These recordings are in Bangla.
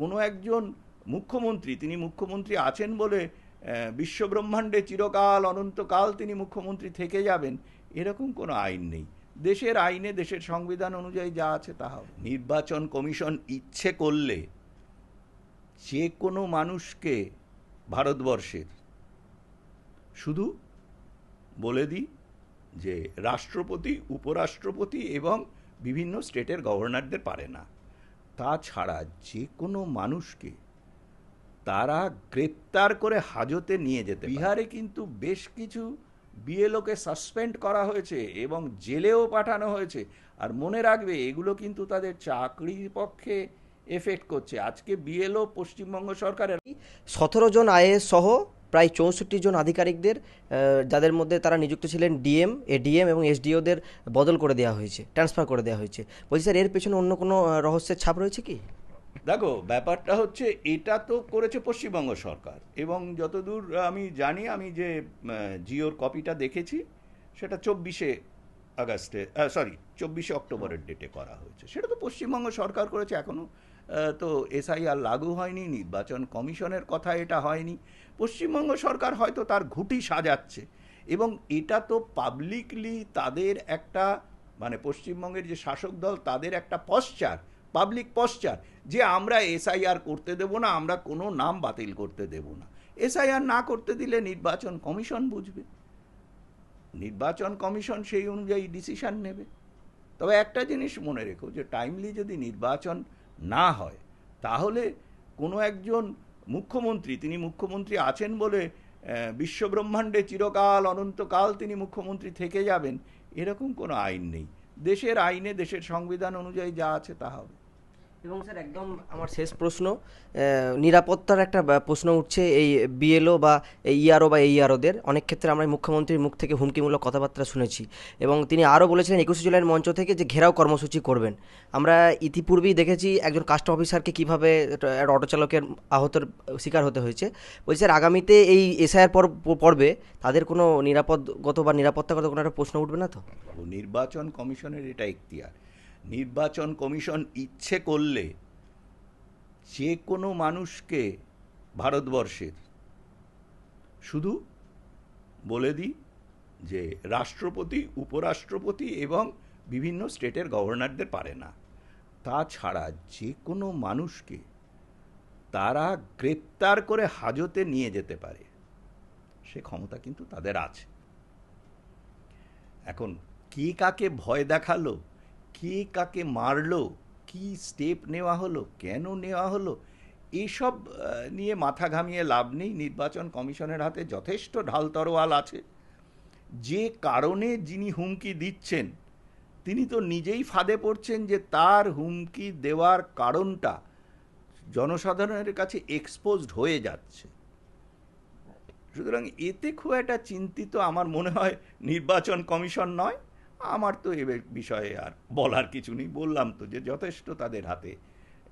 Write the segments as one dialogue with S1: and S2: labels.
S1: কোনো একজন মুখ্যমন্ত্রী, তিনি মুখ্যমন্ত্রী আছেন বলে বিশ্বব্রহ্মাণ্ডে চিরকাল, অনন্তকাল তিনি মুখ্যমন্ত্রী থেকে যাবেন, এরকম কোনো আইন নেই। দেশের আইনে, দেশের সংবিধান অনুযায়ী যা আছে তা হবে। নির্বাচন কমিশন ইচ্ছে করলে যে কোনো মানুষকে ভারতবর্ষের শুধু বলে দিই যে, রাষ্ট্রপতি, উপরাষ্ট্রপতি এবং বিভিন্ন স্টেটের গভর্নরদের পারে না। তাছাড়া যে কোনো মানুষকে তারা গ্রেপ্তার করে হাজতে নিয়ে যেতে বিহারে কিন্তু বেশ কিছু বিএলওকে সাসপেন্ড করা হয়েছে এবং জেলেও পাঠানো হয়েছে। আর মনে রাখবে এগুলো কিন্তু তাদের চাকরির পক্ষে এফেক্ট করছে। আজকে বিএলও পশ্চিমবঙ্গ সরকারের
S2: সতেরো জন আইএএস সহ প্রায় চৌষট্টি জন আধিকারিকদের যাদের মধ্যে তারা নিযুক্ত ছিলেন ডিএম এডিএম এবং এসডিওদের বদল করে দেওয়া হয়েছে ট্রান্সফার করে দেওয়া হয়েছে। বলছি স্যার এর পেছনে অন্য কোনো রহস্যের ছাপ রয়েছে কি?
S1: দেখো ব্যাপারটা হচ্ছে এটা তো করেছে পশ্চিমবঙ্গ সরকার এবং যতদূর আমি জানি আমি যে জিওর কপিটা দেখেছি সেটা চব্বিশে আগস্টে সরি চব্বিশে অক্টোবরের ডেটে করা হয়েছে। সেটা তো পশ্চিমবঙ্গ সরকার করেছে এখনও তো এসআইআর লাগু হয়নি, নির্বাচন কমিশনের কথা এটা হয়নি। পশ্চিমবঙ্গ সরকার হয়তো তার ঘুঁটি সাজাচ্ছে এবং এটা তো পাবলিকলি তাদের একটা মানে পশ্চিমবঙ্গের যে শাসক দল, তাদের একটা পশ্চার পাবলিক পশ্চার যে আমরা এসআইআর করতে দেব না, আমরা কোনো নাম বাতিল করতে দেব না। এসআইআর না করতে দিলে নির্বাচন কমিশন বুঝবে। নির্বাচন কমিশন সেই অনুযায়ী ডিসিশন নেবে। তবে একটা জিনিস মনে রেখো যে টাইমলি যদি নির্বাচন না হয়, তাহলে কোনো একজন মুখ্যমন্ত্রী, তিনি মুখ্যমন্ত্রী আছেন বলে বিশ্বব্রহ্মাণ্ডে চিরকাল, অনন্তকাল তিনি মুখ্যমন্ত্রী থেকে যাবেন, এরকম কোনো আইন নেই। দেশের আইনে, দেশের সংবিধান অনুযায়ী যা আছে তা হবে।
S2: এবং স্যার একদম আমার শেষ প্রশ্ন নিরাপত্তার একটা প্রশ্ন উঠছে এই বিএলও বা ইআরও বা এইআরওদের অনেক ক্ষেত্রে আমরা মুখ্যমন্ত্রীর মুখ থেকে হুমকিমূলক কথাবার্তা শুনেছি এবং তিনি আরও বলেছিলেন একুশে জুলাইয়ের মঞ্চ থেকে যে ঘেরাও কর্মসূচি করবেন। আমরা ইতিপূর্বেই দেখেছি একজন কাস্টম অফিসারকে কীভাবে একটা অটো চালকের আহতর শিকার হতে হয়েছে। বলছি স্যার আগামীতে এই এসআইআর পর্বে তাদের কোনো নিরাপদগত বা নিরাপত্তাগত কোনো একটা প্রশ্ন উঠবে না তো?
S1: নির্বাচন কমিশনের এটা এখতিয়ার। নির্বাচন কমিশন ইচ্ছে করলে যে কোনো মানুষকে ভারতবর্ষের শুধু বলে দিই যে রাষ্ট্রপতি, উপরাষ্ট্রপতি এবং বিভিন্ন স্টেটের গভর্নরদের পারে না। তাছাড়া যে কোনো মানুষকে তারা গ্রেপ্তার করে হাজতে নিয়ে যেতে পারে। সে ক্ষমতা কিন্তু তাদের আছে। এখন কে কাকে ভয় দেখাল কে কাকে মারলো কি স্টেপ নেওয়া হলো কেন নেওয়া হলো এইসব আহ, নিয়ে মাথা ঘামিয়ে লাভ নেই। নির্বাচন কমিশনের হাতে যথেষ্ট ঢাল তরোয়াল আছে। যে কারণে যিনি হুমকি দিচ্ছেন তিনি তো নিজেই ফাঁদে পড়ছেন যে তার হুমকি দেওয়ার কারণটা জনসাধারণের কাছে এক্সপোজড হয়ে যাচ্ছে। সুতরাং এতে খুব একটা চিন্তিত আমার মনে হয় নির্বাচন কমিশন নয়। আমার তো এ বিষয়ে আর বলার কিছু নেই। বললাম তো যে যথেষ্ট তাদের হাতে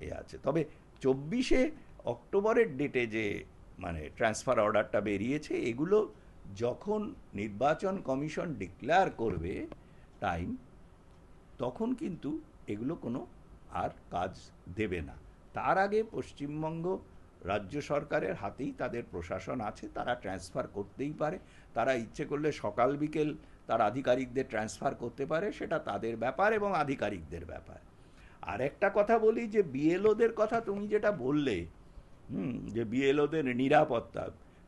S1: এ আছে। তবে চব্বিশে অক্টোবরের ডেটে যে মানে ট্রান্সফার অর্ডারটা বেরিয়েছে, এগুলো যখন নির্বাচন কমিশন ডিক্লেয়ার করবে টাইম তখন কিন্তু এগুলো কোনো আর কাজ দেবে না। তার আগে পশ্চিমবঙ্গ রাজ্য সরকারের হাতেই তাদের প্রশাসন আছে, তারা ট্রান্সফার করতেই পারে। তারা ইচ্ছে করলে সকাল বিকেল তার আধিকারিকদের ট্রান্সফার করতে পারে, সেটা তাদের ব্যাপার এবং আধিকারিকদের ব্যাপার। আর একটা কথা বলি যে বিএলওদের কথা তুমি যেটা বললে, হুম, যে বিএলওদের নিরাপত্তা,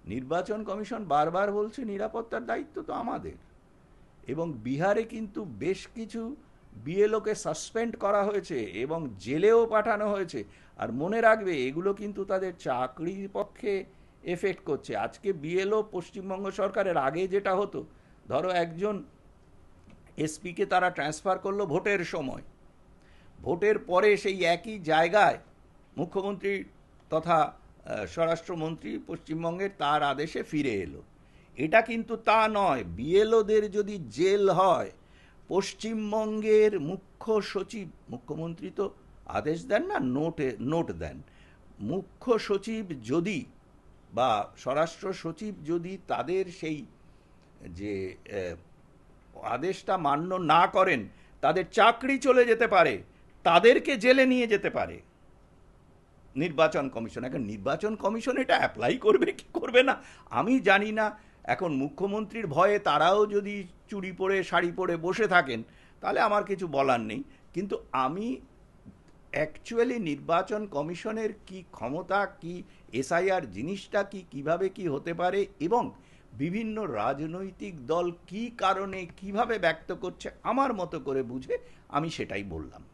S1: নির্বাচন কমিশন বারবার বলছে নিরাপত্তার দায়িত্ব তো আমাদের। এবং বিহারে কিন্তু বেশ কিছু বিএলওকে সাসপেন্ড করা হয়েছে এবং জেলেও পাঠানো হয়েছে। আর মনে রাখবে, এগুলো কিন্তু তাদের চাকরির পক্ষে এফেক্ট করছে। আজকে বিএলও পশ্চিমবঙ্গ সরকারের আগে যেটা হতো ধরো একজন এসপিকে তারা ট্রান্সফার করল ভোটের সময়। ভোটের পরে সেই একই জায়গায় মুখ্যমন্ত্রী তথা স্বরাষ্ট্রমন্ত্রী পশ্চিমবঙ্গের তার আদেশে ফিরে এলো। এটা কিন্তু তা নয়, বিএলওদের যদি জেল হয়, পশ্চিমবঙ্গের মুখ্য সচিব, মুখ্যমন্ত্রী তো আদেশ দেন না, নোটে, নোট দেন। মুখ্য সচিব যদি বা স্বরাষ্ট্র সচিব যদি তাদের সেই যে আদেশটা মান্য না করেন, তাদের চাকরি চলে যেতে পারে, তাদেরকে জেলে নিয়ে যেতে পারে। নির্বাচন কমিশন, এখন নির্বাচন কমিশন এটা অ্যাপ্লাই করবে কি করবে না? আমি জানি না, এখন মুখ্যমন্ত্রীর ভয়ে তারাও যদি চুরি পরে, শাড়ি পরে বসে থাকেন, তাহলে আমার কিছু বলার নেই। কিন্তু আমি অ্যাকচুয়ালি নির্বাচন কমিশনের কি ক্ষমতা, কি এসআইআর জিনিসটা কি, কীভাবে কি হতে পারে এবং বিভিন্ন রাজনৈতিক দল কি কারণে, কীভাবে ব্যক্ত করছে, আমার মতো করে বুঝে আমি সেটাই বললাম।